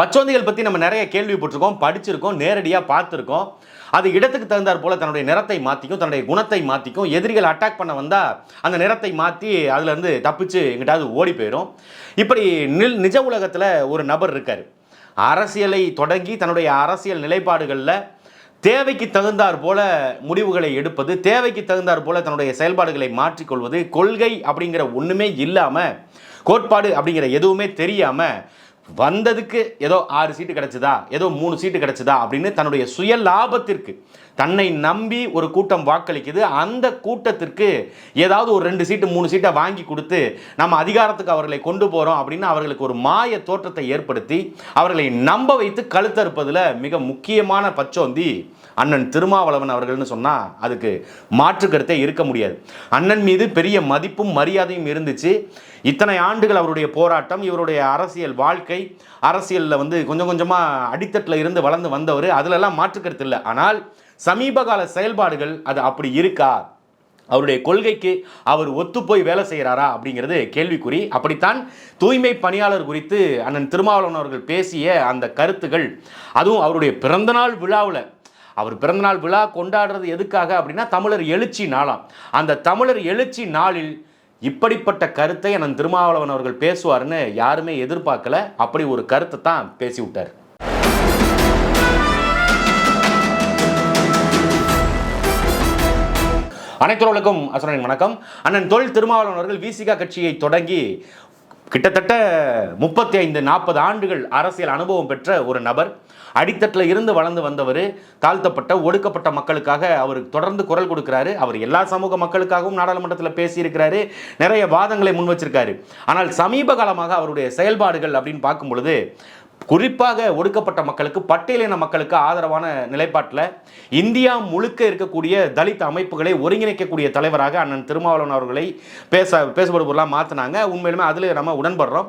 பச்சோந்திகள் பற்றி நம்ம நிறைய கேள்விப்பட்டிருக்கோம் படிச்சிருக்கோம் நேரடியாக பார்த்துருக்கோம். அது இடத்துக்கு தகுந்தார் போல் தன்னுடைய நிறத்தை மாற்றிக்கும் தன்னுடைய குணத்தை மாற்றிக்கும் எதிரிகள் அட்டாக் பண்ண வந்தால் அந்த நிறத்தை மாற்றி அதுலேருந்து தப்பிச்சு எங்கிட்டாவது ஓடி போயிடும் இப்படி நில் நிஜ உலகத்தில் ஒரு நபர் இருக்கார். அரசியலை தொடங்கி தன்னுடைய அரசியல் நிலைப்பாடுகளில் தேவைக்கு தகுந்தார் போல முடிவுகளை எடுப்பது தேவைக்கு தகுந்தார் போல தன்னுடைய செயல்பாடுகளை மாற்றிக்கொள்வது கொள்கை அப்படிங்கிற ஒன்றுமே இல்லாமல் கோட்பாடு அப்படிங்கிற எதுவுமே தெரியாமல் வந்ததுக்கு ஏதோ ஆறு சீட்டு கிடைச்சதா? ஏதோ மூணு சீட்டு கிடச்சிதா? அப்படின்னு தன்னுடைய சுய லாபத்திற்கு தன்னை நம்பி ஒரு கூட்டம் வாக்களிக்குது. அந்த கூட்டத்திற்கு ஏதாவது ஒரு ரெண்டு சீட்டு மூணு சீட்டை வாங்கி கொடுத்து நம்ம அதிகாரத்துக்கு அவர்களை கொண்டு போகிறோம் அப்படின்னு அவர்களுக்கு ஒரு மாய தோற்றத்தை ஏற்படுத்தி அவர்களை நம்ப வைத்து கழுத்தறுப்பதில் மிக முக்கியமான பச்சோந்தி அண்ணன் திருமாவளவன் அவர்கள்னு சொன்னால் அதுக்கு மாற்று கருத்தே இருக்க முடியாது. அண்ணன் மீது பெரிய மதிப்பும் மரியாதையும் இருந்துச்சு. இத்தனை ஆண்டுகள் அவருடைய போராட்டம் இவருடைய அரசியல் வாழ்க்கை அரசியலில் வந்து கொஞ்சம் கொஞ்சமாக அடித்தட்டில் இருந்து வளர்ந்து வந்தவர். அதிலெல்லாம் மாற்று கருத்து இல்லை. ஆனால் சமீப கால செயல்பாடுகள் அது அப்படி இருக்கா? அவருடைய கொள்கைக்கு அவர் ஒத்துப்போய் வேலை செய்கிறாரா அப்படிங்கிறது கேள்விக்குறி. அப்படித்தான் தூய்மை பணியாளர் குறித்து அண்ணன் திருமாவளவன் அவர்கள் பேசிய அந்த கருத்துகள். அதுவும் அவருடைய பிறந்தநாள் விழாவில் அவர் பிறந்தநாள் விழா கொண்டாடுறது எதுக்காக அப்படின்னா தமிழர் எழுச்சி நாளாம். அந்த தமிழர் எழுச்சி நாளில் இப்படிப்பட்ட கருத்தை அண்ணன் திருமாவளவன் அவர்கள் பேசுவார்னு யாருமே எதிர்பார்க்கல. அப்படி ஒரு கருத்தை தான் பேசிவிட்டார். அனைத்துறவுகளுக்கும் அசுரனின் வணக்கம். அண்ணன் தொழில் திருமாவளவன் அவர்கள் விசிகா கட்சியை தொடங்கி கிட்டத்தட்ட முப்பத்தி ஐந்து நாற்பது ஆண்டுகள் அரசியல் அனுபவம் பெற்ற ஒரு நபர். அடித்தட்டில் இருந்து வளர்ந்து வந்தவர் தாழ்த்தப்பட்ட ஒடுக்கப்பட்ட மக்களுக்காக அவர் தொடர்ந்து குரல் கொடுக்கிறாரு. அவர் எல்லா சமூக மக்களுக்காகவும் நாடாளுமன்றத்தில் பேசியிருக்கிறாரு. நிறைய வாதங்களை முன் வச்சிருக்காரு. ஆனால் சமீப காலமாக அவருடைய செயல்பாடுகள் அப்படின்னு பார்க்கும் பொழுது குறிப்பாக ஒடுக்கப்பட்ட மக்களுக்கு பட்டியலின மக்களுக்கு ஆதரவான நிலைப்பாட்டில் இந்தியா முழுக்க இருக்கக்கூடிய தலித் அமைப்புகளை ஒருங்கிணைக்கக்கூடிய தலைவராக அண்ணன் திருமாவளவன் அவர்களை பேச பேசப்படுபொருளாக மாற்றினாங்க உண்மையிலுமே அதில் நம்ம உடன்படுறோம்.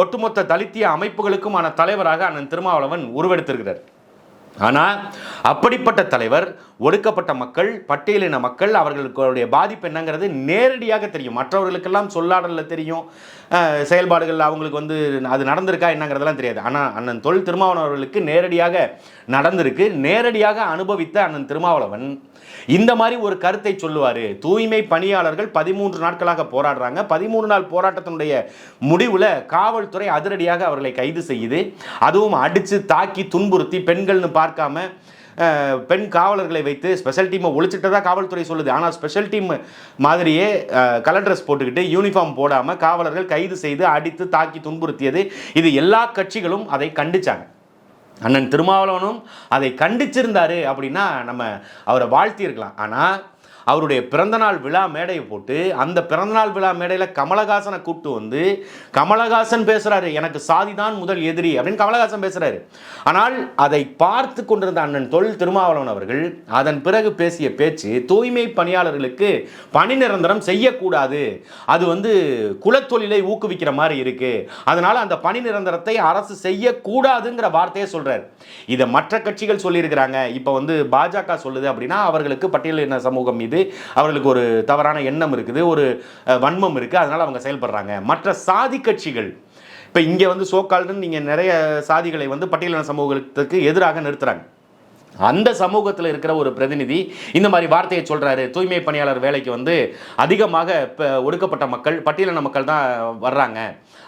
ஒட்டுமொத்த தலித்திய அமைப்புகளுக்குமான தலைவராக அண்ணன் திருமாவளவன் உருவெடுத்திருக்கிறார். ஆனால் அப்படிப்பட்ட தலைவர் ஒடுக்கப்பட்ட மக்கள் பட்டியலின மக்கள் அவர்களுடைய பாதிப்பு என்னங்கிறது நேரடியாக தெரியும். மற்றவர்களுக்கெல்லாம் சொல்லாடலில் தெரியும். செயல்பாடுகள் அவங்களுக்கு வந்து அது நடந்திருக்கா என்னங்கிறதெல்லாம் தெரியாது. ஆனால் அண்ணன் தொல் திருமாவளவன் அவர்களுக்கு நேரடியாக நடந்திருக்கு. நேரடியாக அனுபவித்த அண்ணன் திருமாவளவன் இந்த மாதிரி ஒரு கருத்தை சொல்லுவார். தூய்மை பணியாளர்கள் பதிமூன்று நாட்களாக போராடுறாங்க. பதிமூணு நாள் போராட்டத்தினுடைய முடிவில் காவல்துறை அதிரடியாக அவர்களை கைது செய்யுது. அதுவும் அடித்து தாக்கி துன்புறுத்தி பெண்கள்னு பார்க்காம பெண் காவலர்களை வைத்து ஸ்பெஷல் டீமை ஒழிச்சிட்டதா காவல்துறை சொல்லுது. ஆனால் ஸ்பெஷல் டீம் மாதிரியே கலர் ட்ரெஸ் போட்டுக்கிட்டு யூனிஃபார்ம் போடாமல் காவலர்கள் கைது செய்து அடித்து தாக்கி துன்புறுத்தியது. இது எல்லா கட்சிகளும் அதை கண்டிச்சாங்க. அண்ணன் திருமாவளவனும் அதை கண்டிச்சிருந்தாரு அப்படின்னா நம்ம அவரை வாழ்த்தியிருக்கலாம். ஆனால் அவருடைய பிறந்தநாள் விழா மேடையை போட்டு அந்த பிறந்தநாள் விழா மேடையில் கமலஹாசனை கூப்பிட்டு வந்து கமலஹாசன் பேசுகிறாரு எனக்கு சாதி தான் முதல் எதிரி அப்படின்னு கமலஹாசன் பேசுகிறாரு ஆனால் அதை பார்த்து கொண்டிருந்த அண்ணன் தொல் திருமாவளவன் அவர்கள் அதன் பிறகு பேசிய பேச்சு தூய்மை பணியாளர்களுக்கு பணி நிரந்தரம் செய்யக்கூடாது. அது வந்து குலத்தொழிலை ஊக்குவிக்கிற மாதிரி இருக்கு. அதனால் அந்த பணி நிரந்தரத்தை அரசு செய்யக்கூடாதுங்கிற வார்த்தையை சொல்கிறார் இதை மற்ற கட்சிகள் சொல்லியிருக்கிறாங்க. இப்போ வந்து பாஜக சொல்லுது அப்படின்னா அவர்களுக்கு பட்டியலின சமூகம் மீது அவர்களுக்கு ஒரு தவறான எண்ணம் இருக்குது ஒரு வன்மம் இருக்குது அதனால் அவங்க செயல்படுறாங்க. மற்ற சாதி கட்சிகள் இப்போ இங்கே வந்து சோக்கால்னு நீங்கள் நிறைய சாதிகளை வந்து பட்டியலின சமூகத்துக்கு எதிராக நிறுத்துகிறாங்க அந்த சமூகத்தில் இருக்கிற ஒரு பிரதிநிதி இந்த மாதிரி வார்த்தையை சொல்கிறாரு தூய்மை பணியாளர் வேலைக்கு வந்து அதிகமாக இப்போ ஒடுக்கப்பட்ட மக்கள் பட்டியலின மக்கள் தான் வர்றாங்க.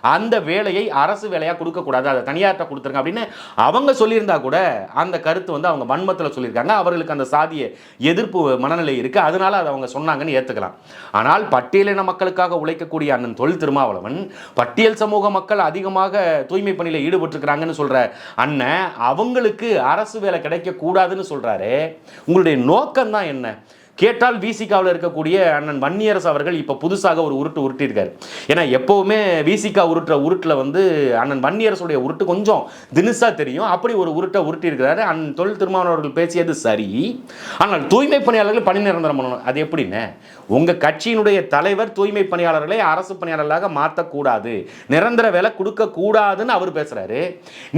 அந்த வேலையை அரசு வேலையாக கொடுக்கக்கூடாது அதை தனியார்ட்ட கொடுத்துருங்க அப்படின்னு அவங்க சொல்லியிருந்தா கூட அந்த கருத்து வந்து அவங்க வன்மத்தில் சொல்லியிருக்காங்க. அவர்களுக்கு அந்த சாதிய எதிர்ப்பு மனநிலை இருக்குது அதனால அதை அவங்க சொன்னாங்கன்னு ஏற்றுக்கலாம் ஆனால் பட்டியலின மக்களுக்காக உழைக்கக்கூடிய அண்ணன் தொல் திருமாவளவன் பட்டியல் சமூக மக்கள் அதிகமாக தூய்மை பணியில் ஈடுபட்டிருக்கிறாங்கன்னு சொல்கிற அண்ணன் அவங்களுக்கு அரசு வேலை கிடைக்கக்கூடாதுன்னு சொல்கிறாரு உங்களுடைய நோக்கம் தான் என்ன? கேட்டால் விசிகாவில் இருக்கக்கூடிய அண்ணன் வன்னியரசு அவர்கள் இப்போ புதுசாக ஒரு உருட்டு உருட்டியிருக்காரு. ஏன்னா எப்போவுமே விசிகா உருட்டுற உருட்டில் வந்து அண்ணன் வன்னியரசுடைய உருட்டு கொஞ்சம் தினுசாக தெரியும். அப்படி ஒரு உருட்டை உருட்டியிருக்கிறாரு. அண்ணன் தொழில் திருமாவளவன் அவர்கள் பேசியது சரி. ஆனால் தூய்மை பணியாளர்கள் பணி நிரந்தரம் பண்ணணும். அது எப்படின்னு? உங்கள் கட்சியினுடைய தலைவர் தூய்மை பணியாளர்களை அரசு பணியாளர்களாக மாற்றக்கூடாது நிரந்தர வேலை கொடுக்கக்கூடாதுன்னு அவர் பேசுகிறாரு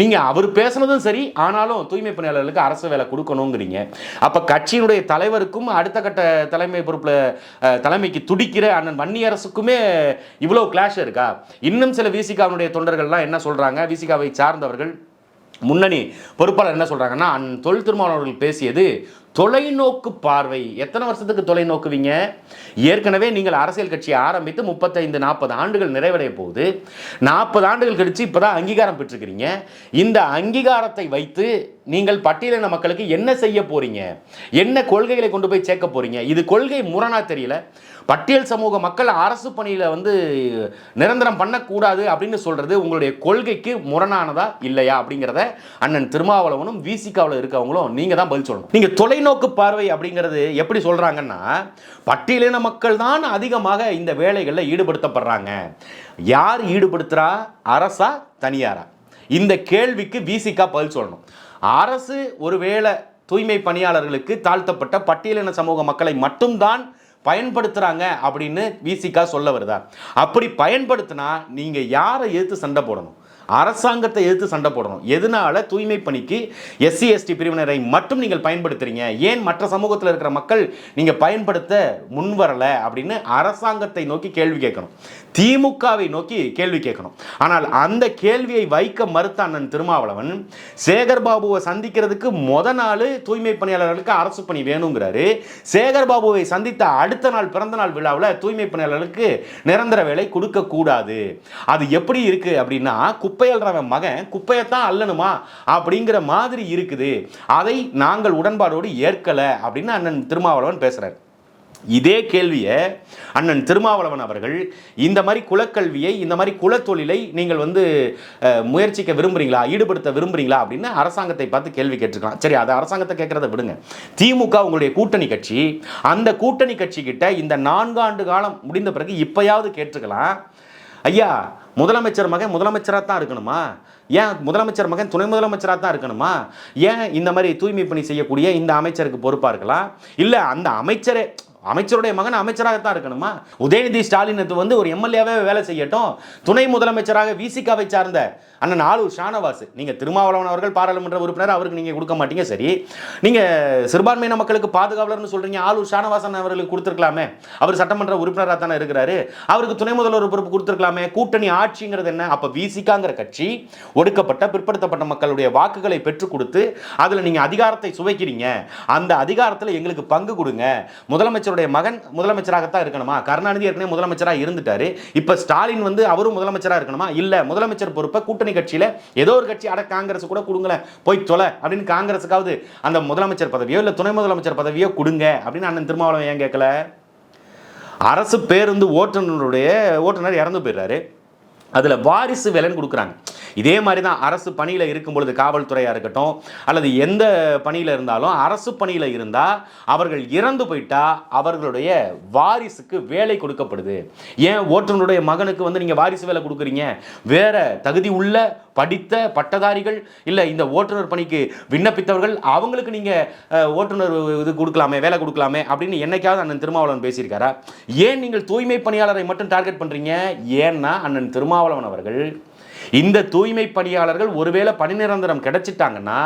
நீங்கள் அவர் பேசுனதும் சரி. ஆனாலும் தூய்மை பணியாளர்களுக்கு அரசு வேலை கொடுக்கணுங்கிறீங்க. அப்போ கட்சியினுடைய தலைவருக்கும் அடுத்த கட்ட தலைமை பொறுப்பில் தலைமைக்கு துடிக்கிற அண்ணன் வன்னியரசுக்குமே இவ்வளோ கிளாஷ் இருக்கா? இன்னும் சில விசிகாவினுடைய தொண்டர்கள்லாம் என்ன சொல்கிறாங்க விசிகாவை சார்ந்தவர்கள் முன்னணி பொறுப்பாளர் என்ன சொல்றாங்கன்னா அந் தொழில் திருமாவளவர்கள் பேசியது தொலைநோக்கு பார்வை. எத்தனை வருஷத்துக்கு தொலைநோக்குவீங்க? ஏற்கனவே நீங்கள் அரசியல் கட்சியை ஆரம்பித்து முப்பத்தைந்து நாற்பது ஆண்டுகள் நிறைவடைய போகுது நாற்பது ஆண்டுகள் கழித்து இப்போ தான் அங்கீகாரம் பெற்றுக்கிறீங்க இந்த அங்கீகாரத்தை வைத்து நீங்கள் பட்டியலின மக்களுக்கு என்ன செய்ய போகிறீங்க என்ன கொள்கைகளை கொண்டு போய் சேர்க்க போகிறீங்க இது கொள்கை முரணாக தெரியல. பட்டியல் சமூக மக்கள் அரசு பணியில் வந்து நிரந்தரம் பண்ணக்கூடாது அப்படின்னு சொல்கிறது உங்களுடைய கொள்கைக்கு முரணானதா இல்லையா அப்படிங்கிறத அண்ணன் திருமாவளவனும் விசிகாவில் இருக்கவங்களும் நீங்கள் தான் பதில் சொல்லணும். நீங்கள் தொலை தொலைநோக்கு பார்வை அப்படிங்கிறது எப்படி சொல்றாங்கன்னா பட்டியலின மக்கள் தான் அதிகமாக இந்த வேலைகளில் ஈடுபடுத்தப்படுறாங்க. யார் ஈடுபடுத்துறா? அரசா? தனியாரா? இந்த கேள்விக்கு விசிக்கா பதில் சொல்லணும். அரசு ஒருவேளை தூய்மை பணியாளர்களுக்கு தாழ்த்தப்பட்ட பட்டியலின சமூக மக்களை மட்டும்தான் பயன்படுத்துறாங்க அப்படின்னு விசிகா சொல்ல வருதா? அப்படி பயன்படுத்தினா நீங்க யாரை எதிர்த்து சண்டை போடணும்? அரசாங்கத்தை எதிர்த்து சண்டை போடணும். எதனால தூய்மை பணிக்கு எஸ்சி எஸ்டி பிரிவினரை மட்டும் நீங்கள் பயன்படுத்துறீங்க? ஏன் மற்ற சமூகத்தில் இருக்கிற மக்கள் நீங்கள் பயன்படுத்த முன்வரல அப்படின்னு அரசாங்கத்தை நோக்கி கேள்வி கேட்கணும். திமுகவை நோக்கி கேள்வி கேட்கணும். ஆனால் அந்த கேள்வியை வைக்க மறுத்த அண்ணன் திருமாவளவன் சேகர் பாபுவை சந்திக்கிறதுக்கு முத நாள் தூய்மை பணியாளர்களுக்கு அரசு பணி வேணுங்கிறாரு. சேகர் பாபுவை சந்தித்த அடுத்த நாள் பிறந்த நாள் விழாவில் தூய்மை பணியாளர்களுக்கு நிரந்தர வேலை கொடுக்கக்கூடாது. அது எப்படி இருக்குது அப்படின்னா குப்பையல்றவன் மகன் குப்பையத்தான் அல்லணுமா? அப்படிங்கிற மாதிரி இருக்குது. அதை நாங்கள் உடன்பாடோடு ஏற்கலை அப்படின்னு அண்ணன் திருமாவளவன் பேசுகிறார் இதே கேள்வியை அண்ணன் திருமாவளவன் அவர்கள் இந்த மாதிரி குலக்கல்வியை இந்த மாதிரி குலத்தொழிலை நீங்கள் வந்து முயற்சிக்க விரும்புகிறீங்களா ஈடுபடுத்த விரும்புறீங்களா? அப்படின்னு அரசாங்கத்தை பார்த்து கேள்வி கேட்டிருக்கலாம். சரி அதை அரசாங்கத்தை கேட்குறத விடுங்க. திமுக உங்களுடைய கூட்டணி கட்சி அந்த கூட்டணி கட்சிக்கிட்ட இந்த நான்காண்டு காலம் முடிந்த பிறகு இப்போயாவது கேட்டுக்கலாம் ஐயா முதலமைச்சர் மகன் முதலமைச்சராக தான் இருக்கணுமா? ஏன் முதலமைச்சர் மகன் துணை முதலமைச்சராக தான் இருக்கணுமா? ஏன் இந்த மாதிரி தூய்மை பணி செய்யக்கூடிய இந்த அமைச்சருக்கு பொறுப்பாக இருக்கலாம் இல்லை அந்த அமைச்சரே அமைச்சருடைய மகன் அமைச்சராகத்தான் இருக்கணுமா? உதயநிதி ஸ்டாலின் வந்து ஒரு எம்எல்ஏவே வேலை செய்யட்டும். துணை முதலமைச்சராக விசிகாவை சார்ந்த அண்ணன் ஆளூர் ஷானவாஸ் நீங்கள் திருமாவளவன் அவர்கள் பாராளுமன்ற உறுப்பினர் அவருக்கு நீங்கள் கொடுக்க மாட்டீங்க சரி. நீங்கள் சிறுபான்மையின மக்களுக்கு பாதுகாவலர்னு சொல்கிறீங்க ஆளூர் ஷானவாசன் அவர்களுக்கு கொடுத்துருக்கலாமே. அவர் சட்டமன்ற உறுப்பினராக தானே இருக்கிறாரு. அவருக்கு துணை முதல்வர் பொறுப்பு கொடுத்துருக்கலாமே. கூட்டணி ஆட்சிங்கிறது என்ன? அப்போ விசிகாங்கிற கட்சி ஒடுக்கப்பட்ட பிற்படுத்தப்பட்ட மக்களுடைய வாக்குகளை பெற்றுக் கொடுத்து அதில் நீங்கள் அதிகாரத்தை சுவைக்கிறீங்க. அந்த அதிகாரத்தில் எங்களுக்கு பங்கு கொடுங்க. முதலமைச்சருடைய மகன் முதலமைச்சராகத்தான் இருக்கணுமா? கருணாநிதி ஏற்கனவே முதலமைச்சராக இருந்துட்டாரு. இப்போ ஸ்டாலின் வந்து அவரும் முதலமைச்சராக இருக்கணுமா? இல்லை முதலமைச்சர் பொறுப்பை கூட்டணி கட்சியில் ஏதோ ஒரு கட்சி அட காங்கிரஸ் கூட கொடுங்களேன் போய் தொலை அப்படின்னு காங்கிரஸுக்காவது அந்த முதலமைச்சர் பதவியோ இல்லை துணை முதலமைச்சர் பதவியோ கொடுங்க அப்படின்னு அண்ணன் திருமாவளவன் ஏன் கேட்கல? அரசு பேருந்து ஓட்டுநருடைய ஓட்டுநர் இறந்து போயிடுறாரு. அதில் வாரிசு வேலைன்னு கொடுக்குறாங்க. இதே மாதிரி தான் அரசு பணியில் இருக்கும் பொழுது காவல்துறையாக இருக்கட்டும் அல்லது எந்த பணியில் இருந்தாலும் அரசு பணியில் இருந்தால் அவர்கள் இறந்து போயிட்டா அவர்களுடைய வாரிசுக்கு வேலை கொடுக்கப்படுது. ஏன் ஓட்டுநருடைய மகனுக்கு வந்து நீங்கள் வாரிசு வேலை கொடுக்குறீங்க? வேற தகுதி உள்ள படித்த பட்டதாரிகள் இல்லை இந்த ஓட்டுநர் பணிக்கு விண்ணப்பித்தவர்கள் அவங்களுக்கு நீங்கள் ஓட்டுநர் இது கொடுக்கலாமே வேலை கொடுக்கலாமே அப்படின்னு என்னைக்காவது அண்ணன் திருமாவளவன் பேசியிருக்காரா? ஏன் நீங்கள் தூய்மை பணியாளரை மட்டும் டார்கெட் பண்ணுறீங்க ஏன்னா அண்ணன் திருமாவளவன் அவர்கள் இந்த தூய்மை பணியாளர்கள் ஒருவேளை பணி நிரந்தரம் கிடைச்சிட்டாங்கன்னா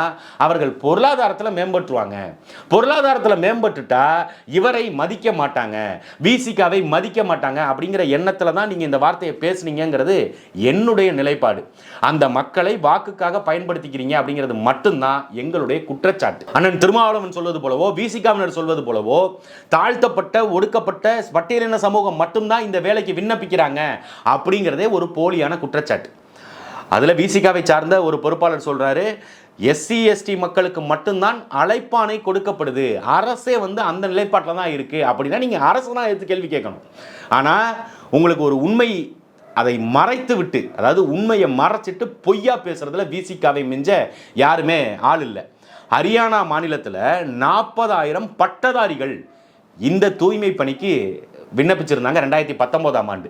அவர்கள் பொருளாதாரத்தில் மேம்பட்டுருவாங்க. பொருளாதாரத்தில் மேம்பட்டுட்டா இவரை மதிக்க மாட்டாங்க. விசிகாவை மதிக்க மாட்டாங்க அப்படிங்கிற எண்ணத்தில் தான் நீங்கள் இந்த வார்த்தையை பேசுனீங்கங்கிறது என்னுடைய நிலைப்பாடு. அந்த மக்களை வாக்குக்காக பயன்படுத்திக்கிறீங்க அப்படிங்கிறது மட்டும்தான் எங்களுடைய குற்றச்சாட்டு. அண்ணன் திருமாவளவன் சொல்வது போலவோ விசிகாவினர் சொல்வது போலவோ தாழ்த்தப்பட்ட ஒடுக்கப்பட்ட பட்டியலின சமூகம் மட்டும்தான் இந்த வேலைக்கு விண்ணப்பிக்கிறாங்க அப்படிங்கிறதே ஒரு போலியான குற்றச்சாட்டு. அதில் விசிகாவை சார்ந்த ஒரு பொறுப்பாளர் சொல்கிறாரு எஸ்சி எஸ்டி மக்களுக்கு மட்டும்தான் அழைப்பானை கொடுக்கப்படுது. அரசே வந்து அந்த நிலைப்பாட்டில் தான் இருக்குது அப்படின்னா நீங்கள் அரசு தான் எடுத்து கேள்வி கேட்கணும். ஆனால் உங்களுக்கு ஒரு உண்மை அதை மறைத்து விட்டு அதாவது உண்மையை மறைச்சிட்டு பொய்யா பேசுகிறதுல விசிகாவை மிஞ்ச யாருமே ஆள் இல்லை. ஹரியானா மாநிலத்தில் நாற்பதாயிரம் பட்டதாரிகள் இந்த தூய்மை பணிக்கு விண்ணப்பிச்சிருந்தாங்க ரெண்டாயிரத்தி பத்தொம்போதாம் ஆண்டு.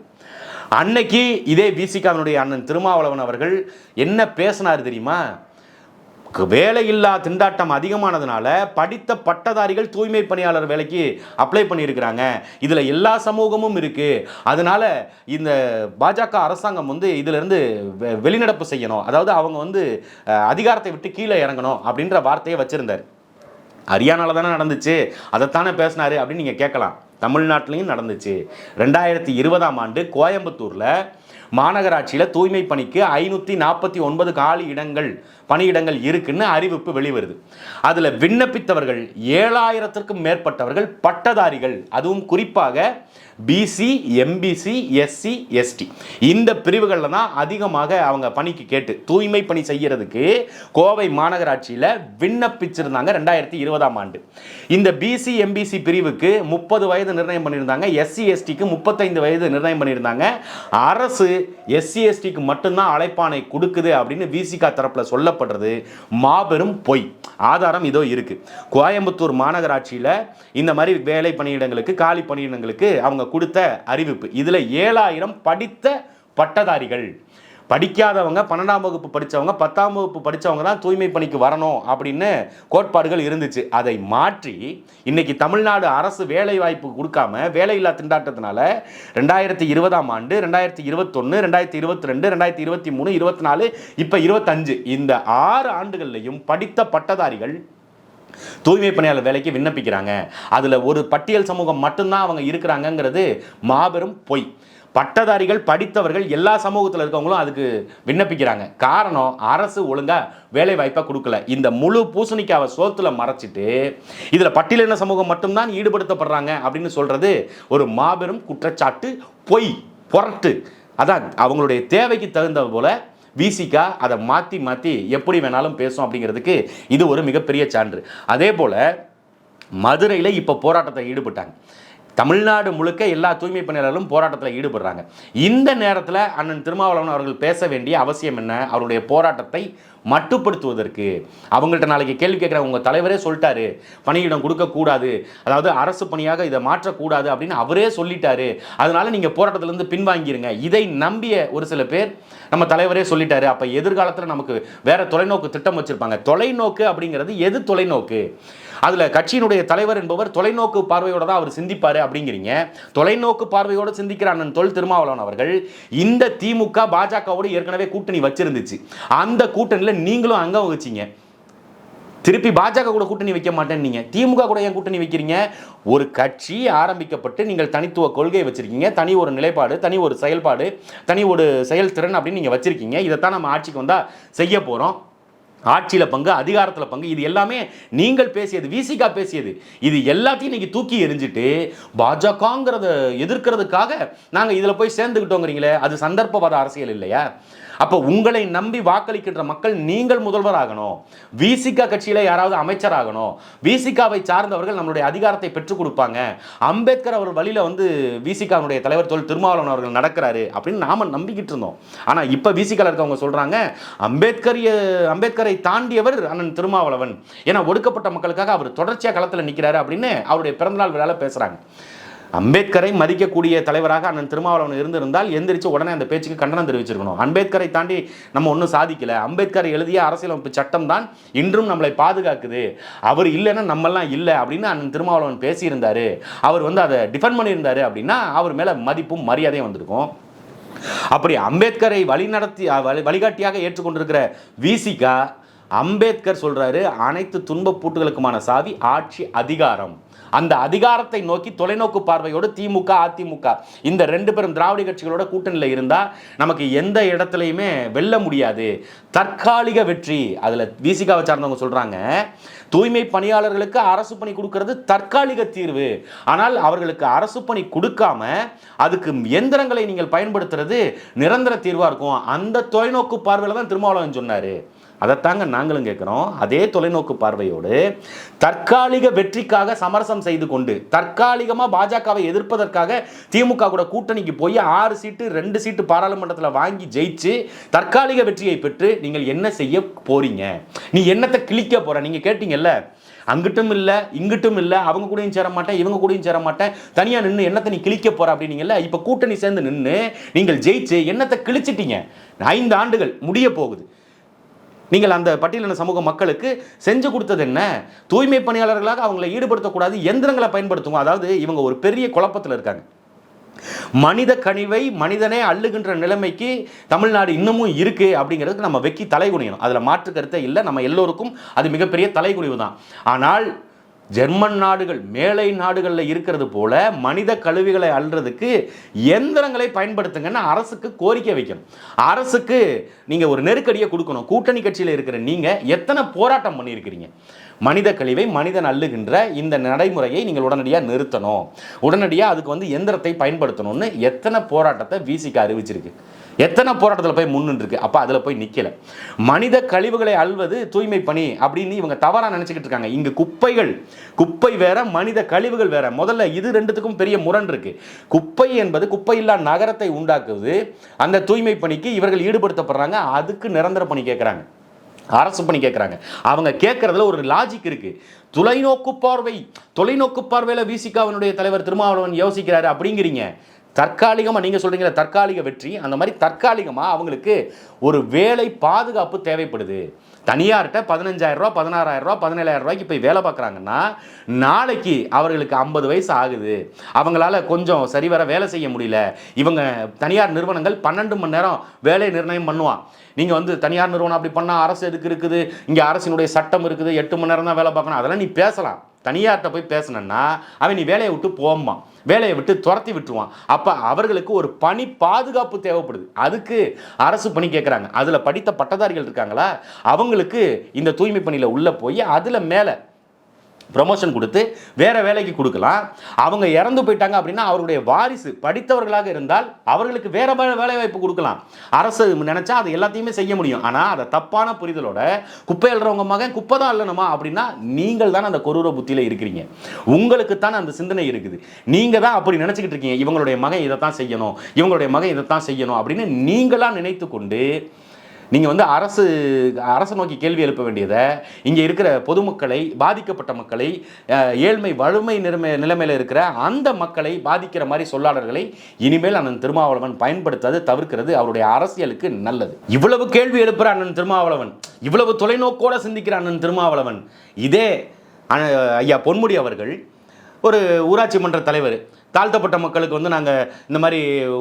அன்னைக்கு இதே விசிகாவினுடைய அண்ணன் திருமாவளவன் அவர்கள் என்ன பேசினார் தெரியுமா? வேலையில்லா திண்டாட்டம் அதிகமானதுனால படித்த பட்டதாரிகள் தூய்மை பணியாளர் வேலைக்கு அப்ளை பண்ணியிருக்கிறாங்க. இதில் எல்லா சமூகமும் இருக்குது அதனால் இந்த பாஜக அரசாங்கம் வந்து இதிலிருந்து வெ- வெளிநடப்பு செய்யணும். அதாவது அவங்க வந்து அதிகாரத்தை விட்டு கீழே இறங்கணும் அப்படின்ற வார்த்தையை வச்சுருந்தார். ஹரியானாவில் தானே நடந்துச்சு. அதைத்தானே பேசினார் அப்படின்னு நீங்கள் கேட்கலாம். தமிழ்நாட்டிலையும் நடந்துச்சு. ரெண்டாயிரத்தி இருபதாம் ஆண்டு கோயம்புத்தூரில் மாநகராட்சியில் தூய்மை பணிக்கு ஐநூற்றி நாற்பத்தி ஒன்பது காலி இடங்கள் பணியிடங்கள் இருக்குன்னு அறிவிப்பு வெளிவருது. அதில் விண்ணப்பித்தவர்கள் ஏழாயிரத்திற்கும் மேற்பட்டவர்கள் பட்டதாரிகள் அதுவும் குறிப்பாக பிசி எம்பிசி எஸ்சி எஸ்டி இந்த பிரிவுகளில் தான் அதிகமாக அவங்க பணிக்கு கேட்டு தூய்மை பணி செய்கிறதுக்கு கோவை மாநகராட்சியில் விண்ணப்பிச்சிருந்தாங்க ரெண்டாயிரத்தி இருபதாம் ஆண்டு. இந்த பிசி எம்பிசி பிரிவுக்கு முப்பது வயது நிர்ணயம் பண்ணியிருந்தாங்க எஸ்சி எஸ்டிக்கு முப்பத்தைந்து வயது நிர்ணயம் பண்ணியிருந்தாங்க. அரசு எஸ்சி எஸ்டிக்கு மட்டும்தான் அழைப்பானை கொடுக்குது அப்படின்னு விசிகா தரப்பில் சொல்லப்படுறது மாபெரும் பொய். ஆதாரம் இதோ இருக்கு. கோயம்புத்தூர் மாநகராட்சியில் இந்த மாதிரி வேலை பணியிடங்களுக்கு காலி பணியிடங்களுக்கு அவங்க கொடுத்த அறிவிப்பு. இதில் ஏழாயிரம் படித்த பட்டதாரிகள். படிக்காதவங்க பன்னெண்டாம் வகுப்பு படித்தவங்க பத்தாம் வகுப்பு படித்தவங்க தான் தூய்மை பணிக்கு வரணும் அப்படின்னு கோட்பாடுகள் இருந்துச்சு. அதை மாற்றி இன்னைக்கு தமிழ்நாடு அரசு வேலை வாய்ப்பு கொடுக்காம வேலையில்லா திண்டாட்டத்தினால ரெண்டாயிரத்தி இருபதாம் ஆண்டு ரெண்டாயிரத்தி இருபத்தொன்று ரெண்டாயிரத்தி இருபத்தி ரெண்டு ரெண்டாயிரத்தி இருபத்தி மூணு இருபத்தி நாலு இப்போ இருபத்தஞ்சு. இந்த ஆறு ஆண்டுகள்லையும் படித்த பட்டதாரிகள் தூய்மை பணியாளர் வேலைக்கு விண்ணப்பிக்கிறாங்க. அதில் ஒரு பட்டியல் சமூகம் மட்டும்தான் அவங்க இருக்கிறாங்கங்கிறது மாபெரும் பொய். பட்டதாரிகள் படித்தவர்கள் எல்லா சமூகத்தில் இருக்கவங்களும் அதுக்கு விண்ணப்பிக்கிறாங்க. காரணம் அரசு ஒழுங்காக வேலை வாய்ப்பை கொடுக்கல. இந்த முழு பூசணிக்காவை சோத்துல மறைச்சிட்டு இதில் பட்டியலின சமூகம் மட்டும்தான் ஈடுபடுத்தப்படுறாங்க அப்படின்னு சொல்கிறது ஒரு மாபெரும் குற்றச்சாட்டு பொய் புரட்டு. அதான் அவங்களுடைய தேவைக்கு தகுந்த போல் விசிகா அதை மாற்றி மாற்றி எப்படி வேணாலும் பேசும் அப்படிங்கிறதுக்கு இது ஒரு மிகப்பெரிய சான்று. அதே போல் மதுரையில் இப்போ போராட்டத்தை ஈடுபட்டாங்க. தமிழ்நாடு முழுக்க எல்லா தூய்மை பணியாளர்களும் போராட்டத்தில் ஈடுபடுறாங்க. இந்த நேரத்தில் அண்ணன் திருமாவளவன் அவர்கள் பேச வேண்டிய அவசியம் என்ன? அவருடைய போராட்டத்தை மட்டுப்படுத்துவதற்கு. அவங்கள்ட்ட நாளைக்கு கேள்வி கேட்குற உங்கள் தலைவரே சொல்லிட்டாரு பணியிடம் கொடுக்கக்கூடாது அதாவது அரசு பணியாக இதை மாற்றக்கூடாது அப்படின்னு அவரே சொல்லிட்டாரு. அதனால நீங்கள் போராட்டத்திலேருந்து பின்வாங்கிருங்க. இதை நம்பிய ஒரு சில பேர் நம்ம தலைவரே சொல்லிட்டாரு. அப்போ எதிர்காலத்தில் நமக்கு வேற தொலைநோக்கு திட்டம் வச்சிருப்பாங்க. தொலைநோக்கு அப்படிங்கிறது எது தொலைநோக்கு? அதில் கட்சியினுடைய தலைவர் என்பவர் தொலைநோக்கு பார்வையோட தான் அவர் சிந்திப்பார் அப்படிங்கிறீங்க. தொலைநோக்கு பார்வையோடு சிந்திக்கிற அண்ணன் தொல் திருமாவளவன் அவர்கள் இந்த திமுக பாஜகவோடு ஏற்கனவே கூட்டணி வச்சிருந்துச்சு. அந்த கூட்டணியில் நீங்களும் அங்கம் வகிச்சீங்க. திருப்பி பாஜக கூட கூட்டணி வைக்க மாட்டேன் நீங்கள் திமுக கூட ஏன் கூட்டணி வைக்கிறீங்க? ஒரு கட்சி ஆரம்பிக்கப்பட்டு நீங்கள் தனித்துவ கொள்கை வச்சுருக்கீங்க. தனி ஒரு நிலைப்பாடு தனி ஒரு செயல்பாடு தனி ஒரு செயல்திறன் அப்படின்னு நீங்கள் வச்சுருக்கீங்க. இதைத்தான் நம்ம ஆட்சிக்கு வந்தால் செய்ய போகிறோம் ஆட்சியில் பங்கு அதிகாரத்தில் பங்கு இது எல்லாமே நீங்கள் பேசியது விசிகா பேசியது. இது எல்லாத்தையும் நீங்கள் தூக்கி எரிஞ்சிட்டு பாஜகங்கிறத எதிர்க்கிறதுக்காக நாங்கள் இதில் போய் சேர்ந்துக்கிட்டோங்கிறீங்களே அது சந்தர்ப்பவாத அரசியல் இல்லையா? அப்போ உங்களை நம்பி வாக்களிக்கின்ற மக்கள் நீங்கள் முதல்வர் ஆகணும். விசிகா கட்சியில் யாராவது அமைச்சர் ஆகணும். விசிகாவை சார்ந்தவர்கள் நம்மளுடைய அதிகாரத்தை பெற்றுக் கொடுப்பாங்க. அம்பேத்கர் அவர் வழியில் வந்து விசிகாவுடைய தலைவர் தொல் திருமாவளவன் அவர்கள் நடக்கிறாரு அப்படின்னு நாம நம்பிக்கிட்டு இருந்தோம். ஆனால் இப்போ விசிகாவில் இருக்கவங்க சொல்கிறாங்க அம்பேத்கர் அம்பேத்கரை தாண்டியவர் அண்ணன் திருமாவளவன் ஏன்னா ஒடுக்கப்பட்ட மக்களுக்காக அவர் தொடர்ச்சியாக களத்தில் நிற்கிறாரு அப்படின்னு அவருடைய பிறந்தநாள் விழாவில் பேசுகிறாங்க அம்பேத்கரை மதிக்கக்கூடிய தலைவராக அண்ணன் திருமாவளவன் இருந்திருந்தால் எந்திரிச்சு உடனே அந்த பேச்சுக்கு கண்டனம் தெரிவிச்சிருக்கணும். அம்பேத்கரை தாண்டி நம்ம ஒன்றும் சாதிக்கல. அம்பேத்கர் எழுதிய அரசியலமைப்பு சட்டம் தான் இன்றும் நம்மளை பாதுகாக்குது. அவர் இல்லைன்னா நம்மெல்லாம் இல்லை அப்படின்னு அண்ணன் திருமாவளவன் பேசியிருந்தாரு. அவர் வந்து அதை டிஃபெண்ட் பண்ணியிருந்தாரு அப்படின்னா அவர் மேலே மதிப்பும் மரியாதையும் வந்திருக்கும். அப்படி அம்பேத்கரை வழிநடத்தி வழி வழிகாட்டியாக ஏற்றுக்கொண்டிருக்கிற விசிகா அம்பேத்கர் சொல்றாரு அனைத்து துன்பப்பூட்டுகளுக்குமான சாவி ஆட்சி அதிகாரம். அந்த அதிகாரத்தை நோக்கி தொலைநோக்கு பார்வையோடு திமுக அதிமுக இந்த ரெண்டு பேரும் திராவிட கட்சிகளோட கூட்டணியில் இருந்தா நமக்கு எந்த இடத்துலையுமே வெல்ல முடியாது. தற்காலிக வெற்றி அதுல விசிகாவை சார்ந்தவங்க சொல்றாங்க தூய்மை பணியாளர்களுக்கு அரசு பணி கொடுக்கிறது தற்காலிக தீர்வு. ஆனால் அவர்களுக்கு அரசு பணி கொடுக்காம அதுக்கு எந்திரங்களை நீங்கள் பயன்படுத்துறது நிரந்தர தீர்வா இருக்கும். அந்த தொலைநோக்கு பார்வையில் தான் திருமாவளவன் சொன்னார். அதைத்தாங்க நாங்களும் கேட்குறோம். அதே தொலைநோக்கு பார்வையோடு தற்காலிக வெற்றிக்காக சமரசம் செய்து கொண்டு தற்காலிகமாக பாஜகவை எதிர்ப்பதற்காக திமுக கூட கூட்டணிக்கு போய் ஆறு சீட்டு ரெண்டு சீட்டு பாராளுமன்றத்தில் வாங்கி ஜெயிச்சு தற்காலிக வெற்றியை பெற்று நீங்கள் என்ன செய்ய போறீங்க? நீ என்னத்தை கிழிக்க போற? நீங்க கேட்டீங்கல்ல அங்கிட்டும் இல்லை இங்கிட்டும் இல்லை அவங்க கூடயும் சேர மாட்டேன் இவங்க கூடயும் சேர மாட்டேன். தனியாக நின்று என்னத்தை நீ கிழிக்க போற அப்படின்னீங்கல்ல இப்போ கூட்டணி சேர்ந்து நின்று நீங்கள் ஜெயிச்சு என்னத்தை கிழிச்சிட்டீங்க? ஐந்து ஆண்டுகள் முடிய போகுது. நீங்கள் அந்த பட்டியலின சமூக மக்களுக்கு செஞ்சு கொடுத்தது என்ன? தூய்மை பணியாளர்களாக அவங்களை ஈடுபடுத்தக்கூடாது எந்திரங்களை பயன்படுத்துவோம் அதாவது இவங்க ஒரு பெரிய குழப்பத்தில் இருக்காங்க. மனித கனிவை மனிதனே அள்ளுகின்ற நிலைமைக்கு தமிழ்நாடு இன்னமும் இருக்குது அப்படிங்கிறதுக்கு நம்ம வெக்கி தலைகுனியணும் அதில் மாற்று கருத்தை இல்லை. நம்ம எல்லோருக்கும் அது மிகப்பெரிய தலைகுனிவு தான் ஆனால் ஜெர்மன் நாடுகள் மேலை நாடுகளில் இருக்கிறது போல மனித கழிவுகளை அள்ளுறதுக்கு எந்திரங்களை பயன்படுத்துங்கன்னு அரசுக்கு கோரிக்கை வைக்கணும். அரசுக்கு நீங்கள் ஒரு நெருக்கடியை கொடுக்கணும். கூட்டணி கட்சியில் இருக்கிற நீங்கள் எத்தனை போராட்டம் பண்ணியிருக்கிறீங்க? மனித கழிவை மனிதன் அள்ளுகின்ற இந்த நடைமுறையை நீங்கள் உடனடியாக நிறுத்தணும். உடனடியாக அதுக்கு வந்து எந்திரத்தை பயன்படுத்தணும்னு எத்தனை போராட்டத்தை விசிக்கு அறிவிச்சிருக்கு. எத்தனை போராட்டத்தில் போய் முன்னுருக்கு அப்போ அதில் போய் நிற்கலை மனித கழிவுகளை அள்வது தூய்மை பணி அப்படின்னு இவங்க தவறாக நினச்சிக்கிட்டு இருக்காங்க. இங்கே குப்பைகள் குப்பை வேற மனித கழிவுகள் வேற. முதல்ல இது ரெண்டுத்துக்கும் பெரிய முரண் இருக்கு. குப்பை என்பது குப்பையில்லா நகரத்தை உண்டாக்குவது அந்த தூய்மை பணிக்கு இவர்கள் ஈடுபடுத்தப்படுறாங்க. அதுக்கு நிரந்தர பணி கேட்குறாங்க அரசு பண்ணி கேட்குறாங்க அவங்க கேட்குறதுல ஒரு லாஜிக் இருக்குது தொலைநோக்கு பார்வை தொலைநோக்கு பார்வையில் விசிகாவினுடைய தலைவர் திருமாவளவன் யோசிக்கிறாரு அப்படிங்கிறீங்க. தற்காலிகமாக நீங்கள் சொல்கிறீங்களா தற்காலிக வெற்றி. அந்த மாதிரி தற்காலிகமாக அவங்களுக்கு ஒரு வேலை பாதுகாப்பு தேவைப்படுது. தனியார்கிட்ட பதினஞ்சாயிரம் ரூபா பதினாறாயிரம் ரூபா பதினேழாயிரம் ரூபாய்க்கு போய் வேலை பார்க்குறாங்கன்னா நாளைக்கு அவர்களுக்கு ஐம்பது வயசு ஆகுது. அவங்களால கொஞ்சம் சரிவர வேலை செய்ய முடியல. இவங்க தனியார் நிறுவனங்கள் பன்னெண்டு மணி நேரம் வேலை நிர்ணயம் பண்ணுவான். நீங்கள் வந்து தனியார் நிறுவனம் அப்படி பண்ணால் அரசு எதுக்கு இருக்குது? இங்கே அரசினுடைய சட்டம் இருக்குது. எட்டு மணி நேரம் தான் வேலை பார்க்கணும். அதெல்லாம் நீ பேசலாம். தனியார்கிட்ட போய் பேசணுன்னா அவன் நீ வேலையை விட்டு போம்மா வேலையை விட்டு துரத்தி விட்டுருவான். அப்போ அவர்களுக்கு ஒரு பணி பாதுகாப்பு தேவைப்படுது. அதுக்கு அரசு பணி கேட்குறாங்க அதில் படித்த பட்டதாரிகள் இருக்காங்களா? அவங்களுக்கு இந்த தூய்மை பணியில் உள்ளே போய் அதில் மேலே ப்ரமோஷன் கொடுத்து வேறு வேலைக்கு கொடுக்கலாம். அவங்க இறந்து போயிட்டாங்க அப்படின்னா அவருடைய வாரிசு படித்தவர்களாக இருந்தால் அவர்களுக்கு வேறு வேலை வாய்ப்பு கொடுக்கலாம். அரசு நினச்சா அது எல்லாத்தையுமே செய்ய முடியும். ஆனால் அதை தப்பான புரிதலோட குப்பை எழுறவங்க மகன் குப்பை தான் அள்ளணுமா அப்படின்னா நீங்கள் தானே அந்த கொரூர புத்தியில் இருக்கிறீங்க. உங்களுக்கு தானே அந்த சிந்தனை இருக்குது. நீங்கள் தான் அப்படி நினச்சிக்கிட்டு இருக்கீங்க. இவங்களுடைய மகன் இதை தான் செய்யணும். இவங்களுடைய மகன் இதை தான் செய்யணும் அப்படின்னு நீங்களாக நினைத்து கொண்டு நீங்கள் வந்து அரசு அரசை நோக்கி கேள்வி எழுப்ப வேண்டியதை இங்கே இருக்கிற பொதுமக்களை பாதிக்கப்பட்ட மக்களை ஏழ்மை வறுமை நிலைமை நிலைமையில் இருக்கிற அந்த மக்களை பாதிக்கிற மாதிரி சொல்லாளர்களை இனிமேல் அண்ணன் திருமாவளவன் பயன்படுத்தாது தவிர்க்கிறது அவருடைய அரசியலுக்கு நல்லது. இவ்வளவு கேள்வி எழுப்புற அண்ணன் திருமாவளவன் இவ்வளவு தொலைநோக்கோடு சிந்திக்கிற அண்ணன் திருமாவளவன் இதே ஐயா பொன்முடி அவர்கள் ஒரு ஊராட்சி மன்ற தலைவர் தாழ்த்தப்பட்ட மக்களுக்கு வந்து நாங்கள் இந்த மாதிரி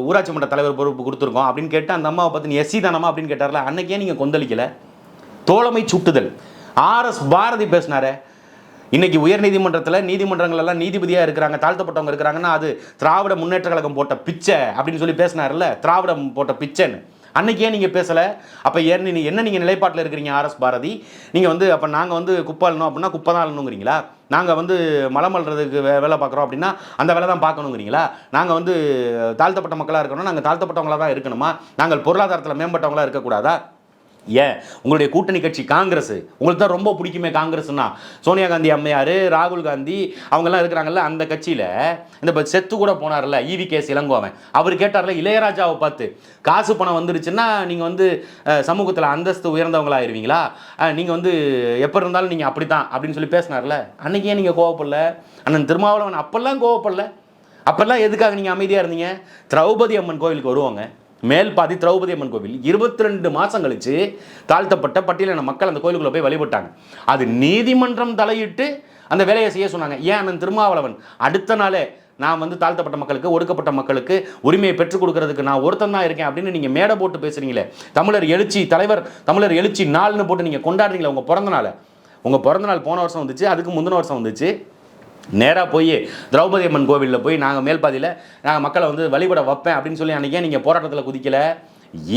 ஊராட்சி மன்ற தலைவர் பொறுப்பு கொடுத்துருக்கோம் அப்படின்னு கேட்டு அந்த அம்மாவை பார்த்து எஸ்சி தானமா அப்படின்னு கேட்டார்ல அன்னைக்கே நீங்கள் கொந்தளிக்கலை? தோழமை சுட்டுதல். ஆர்எஸ் பாரதி பேசினாரே இன்னைக்கு உயர்நீதிமன்றத்தில் நீதிமன்றங்கள் எல்லாம் நீதிபதியாக இருக்கிறாங்க தாழ்த்தப்பட்டவங்க இருக்கிறாங்கன்னா அது திராவிட முன்னேற்ற கழகம் போட்ட பிச்சை அப்படின்னு சொல்லி பேசினார்ல திராவிடம் போட்ட பிச்சைன்னு. அன்னைக்கு ஏன் நீங்கள் பேசலை? அப்போ ஏன் நீ என்ன நீங்கள் நிலைப்பாட்டில் இருக்கிறீங்க ஆர்எஸ் பாரதி? நீங்கள் வந்து அப்போ நாங்கள் வந்து குப்பை அப்படின்னா குப்பை தான் அள்ளணுங்கிறீங்களா? நாங்கள் வந்து மலம் அள்ளுறதுக்கு வே வேலை பார்க்குறோம் அப்படின்னா அந்த வேலை தான் பார்க்கணுங்கிறீங்களா? நாங்கள் வந்து தாழ்த்தப்பட்ட மக்களாக இருக்கணும் நாங்கள் தாழ்த்தப்பட்டவங்களாக தான் இருக்கணுமா? நாங்கள் பொருளாதாரத்தில் மேம்பட்டவங்களாக இருக்கக்கூடாதா? ஏன்? உங்களுடைய கூட்டணி கட்சி காங்கிரஸ். உங்களுக்கு தான் ரொம்ப பிடிக்குமே காங்கிரஸ்னா. சோனியா காந்தி அம்மையார் ராகுல் காந்தி அவங்கெல்லாம் இருக்கிறாங்கல்ல அந்த கட்சியில் இந்த செத்து கூட போனார்ல E V K S Elangovan அவர் கேட்டார்ல இளையராஜாவை பார்த்து காசு பணம் வந்துருச்சுன்னா நீங்கள் வந்து சமூகத்தில் அந்தஸ்து உயர்ந்தவங்களாயிருவீங்களா? நீங்கள் வந்து எப்போ இருந்தாலும் நீங்கள் அப்படி தான் அப்படின்னு சொல்லி பேசினார்ல. அன்னைக்கு ஏன் நீங்கள் கோவப்படல? அண்ணன் திருமாவளவன் அப்போல்லாம் கோவப்படல. அப்போல்லாம் எதுக்காக நீங்கள் அமைதியாக இருந்தீங்க? திரௌபதி அம்மன் கோவிலுக்கு வருவாங்க. மேல் பாதி திரௌபதி அம்மன் கோவில் இருபத்தி ரெண்டு மாதம் கழிச்சு தாழ்த்தப்பட்ட பட்டியலின மக்கள் அந்த கோயிலுக்குள்ளே போய் வழிபட்டாங்க. அது நீதிமன்றம் தலையிட்டு அந்த வேலையை செய்ய சொன்னாங்க. ஏன் அண்ணன் திருமாவளவன்? அடுத்த நாளே நான் வந்து தாழ்த்தப்பட்ட மக்களுக்கு ஒடுக்கப்பட்ட மக்களுக்கு உரிமையை பெற்றுக் கொடுக்கறதுக்கு நான் ஒருத்தன் தான் இருக்கேன் அப்படின்னு நீங்கள் மேடை போட்டு பேசுகிறீங்களே தமிழர் எழுச்சி தலைவர் தமிழர் எழுச்சி நாள்னு போட்டு நீங்கள் கொண்டாடுறீங்களே உங்கள் பிறந்த நாளை. உங்கள் பிறந்த நாள் போன வருஷம் வந்துச்சு அதுக்கு முந்தின வருஷம் வந்துச்சு. நேராக போய் திரௌபதி அம்மன் கோவிலில் போய் நாங்கள் மேல்பாதியில் நாங்கள் மக்களை வந்து வழிபட வைப்பேன் அப்படின்னு சொல்லி அன்றைக்கே நீங்கள் போராட்டத்தில் குதிக்கலை.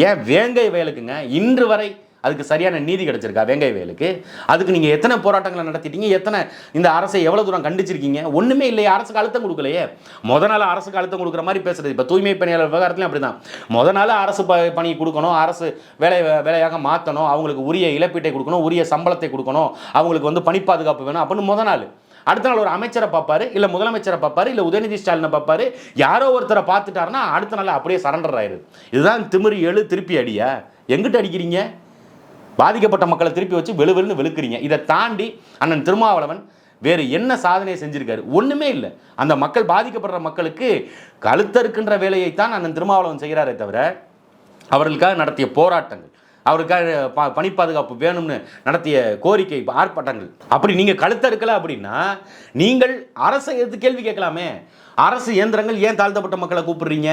ஏன் வேங்கை வயலுக்குங்க? இன்று வரை அதுக்கு சரியான நீதி கிடைச்சிருக்கா வேங்கை வயலுக்கு? அதுக்கு நீங்கள் எத்தனை போராட்டங்களை நடத்திட்டீங்க? எத்தனை இந்த அரசை எவ்வளோ தூரம் கண்டிச்சிருக்கீங்க? ஒன்றுமே இல்லையே அரசுக்கு அழுத்தம் கொடுக்கலையே. முத நாள் அரசுக்கு அழுத்தம் கொடுக்குற மாதிரி பேசுறது. இப்போ தூய்மை பணியாளர் விவகாரத்துலையும் அப்படி தான் முத நாள் அரசு ப பணி கொடுக்கணும் அரசு வேலை வேலையாக மாற்றணும் அவங்களுக்கு உரிய இழப்பீட்டை கொடுக்கணும் உரிய சம்பளத்தை கொடுக்கணும் அவங்களுக்கு வந்து பணி பாதுகாப்பு வேணும் அப்படின்னு முத நாள். அடுத்த நாள் ஒரு அமைச்சரை பார்ப்பாரு இல்ல முதலமைச்சரை பார்ப்பாரு இல்ல உதயநிதி ஸ்டாலினை பார்ப்பாரு. யாரோ ஒருத்தரை பார்த்துட்டாருன்னா அடுத்த நாள் அப்படியே சரண்டர் ஆயிடுது இதுதான் திமிரு எழு திருப்பி அடியா? எங்கிட்ட அடிக்கிறீங்க? பாதிக்கப்பட்ட மக்களை திருப்பி வச்சு வெளு வெளுன்னு வெளுக்கிறீங்க. இதை தாண்டி அண்ணன் திருமாவளவன் வேறு என்ன சாதனையை செஞ்சுருக்காரு? ஒன்றுமே இல்லை. அந்த மக்கள் பாதிக்கப்படுற மக்களுக்கு கழுத்தறுக்கின்ற வேலையைத்தான் அண்ணன் திருமாவளவன் செய்கிறாரே தவிர அவர்களுக்காக நடத்திய போராட்டங்கள். அவருக்காக ப பணி பாதுகாப்பு வேணும்னு நடத்திய கோரிக்கை ஆர்ப்பாட்டங்கள். அப்படி நீங்கள் கழுத்தறுக்கல அப்படின்னா நீங்கள் அரசை எதிர்த்து கேள்வி கேட்கலாமே. அரசு இயந்திரங்கள் ஏன் தாழ்த்தப்பட்ட மக்களை கூப்பிடுறீங்க?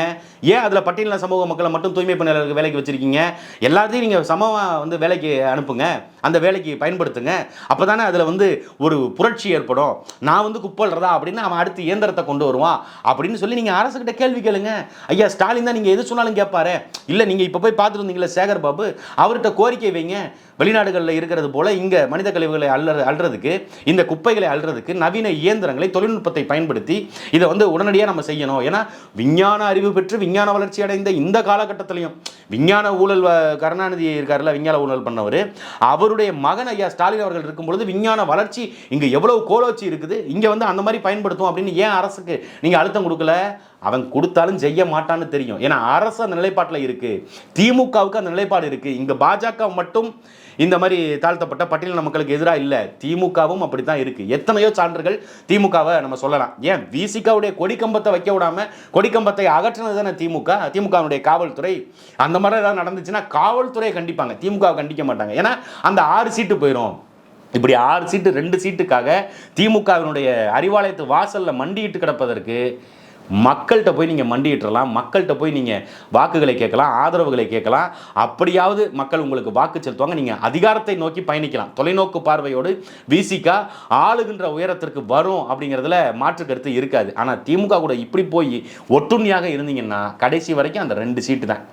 ஏன் அதில் பட்டியலின சமூக மக்களை மட்டும் தூய்மை பணியாளருக்கு வேலைக்கு வச்சிருக்கீங்க? எல்லாத்தையும் நீங்கள் சமமாக வந்து வேலைக்கு அனுப்புங்க. அந்த வேலைக்கு பயன்படுத்துங்க. அப்போ தானே அதில் வந்து ஒரு புரட்சி ஏற்படும். நான் வந்து குப்பல்றதா அப்படின்னு அவன் அடுத்து இயந்திரத்தை கொண்டு வருவான் அப்படின்னு சொல்லி நீங்கள் அரசுக்கிட்ட கேள்வி கேளுங்க. ஐயா ஸ்டாலின் தான் நீங்கள் எது சொன்னாலும் கேட்பாரு. இல்லை நீங்கள் இப்போ போய் பார்த்துட்டு இருந்தீங்களே சேகர் பாபு அவர்கிட்ட கோரிக்கை வைங்க. வெளிநாடுகளில் இருக்கிறது போல் இங்கே மனித கழிவுகளை அள்ள அள்ளுறதுக்கு இந்த குப்பைகளை அள்ளுறதுக்கு நவீன இயந்திரங்களை தொழில்நுட்பத்தை பயன்படுத்தி இதை வந்து உடனடியாக நம்ம செய்யணும். ஏன்னா விஞ்ஞான அறிவு பெற்று விஞ்ஞான வளர்ச்சி அடைந்த இந்த காலகட்டத்திலையும் விஞ்ஞான ஊழல் வ- கருணாநிதி இருக்கார்ல விஞ்ஞான ஊழல் பண்ணவர் அவருடைய மகன் ஐயா ஸ்டாலின் அவர்கள் இருக்கும் பொழுது விஞ்ஞான வளர்ச்சி இங்கே எவ்வளவு கோலோச்சி இருக்குது இங்கே வந்து அந்த மாதிரி பயன்படுத்தும் அப்படின்னு ஏன் அரசுக்கு நீங்கள் அழுத்தம் கொடுக்கல? அவன் கொடுத்தாலும் செய்ய மாட்டான்னு தெரியும். ஏன்னா அரசு அந்த நிலைப்பாட்டில் இருக்குது திமுகவுக்கு அந்த நிலைப்பாடு இருக்குது இங்கே பாஜக மட்டும் இந்த மாதிரி தாழ்த்தப்பட்ட பட்டியலின மக்களுக்கு எதிராக இல்லை. திமுகவும் அப்படி தான் இருக்குது எத்தனையோ சான்றுகள் திமுகவை நம்ம சொல்லலாம். ஏன்? விசிகாவுடைய கொடிக்கம்பத்தை வைக்க விடாம கொடிக்கம்பத்தை அகற்றினது தானே திமுக? திமுகவுடைய காவல்துறை. அந்த மாதிரி ஏதாவது நடந்துச்சுன்னா காவல்துறையை கண்டிப்பாங்க. திமுகவை கண்டிக்க மாட்டாங்க. ஏன்னா அந்த ஆறு சீட்டு போயிடும் இப்படி ஆறு சீட்டு ரெண்டு சீட்டுக்காக திமுகவினுடைய அறிவாலயத்து வாசலில் மண்டியிட்டு கிடப்பதற்கு மக்கள்கிட்ட போய் நீங்கள் மண்டியிட்டுறலாம் மக்கள்கிட்ட போய் நீங்கள் வாக்குகளை கேட்கலாம் ஆதரவுகளை கேட்கலாம். அப்படியாவது மக்கள் உங்களுக்கு வாக்கு செலுத்துவாங்க. நீங்கள் அதிகாரத்தை நோக்கி பயணிக்கலாம். தொலைநோக்கு பார்வையோடு விசிகா ஆளுகின்ற உயரத்திற்கு வரும் அப்படிங்கிறதுல மாற்று கருத்து இருக்காது. ஆனால் திமுக கூட இப்படி போய் ஒட்டுண்ணியாக இருந்தீங்கன்னா கடைசி வரைக்கும் அந்த ரெண்டு சீட்டு தான்.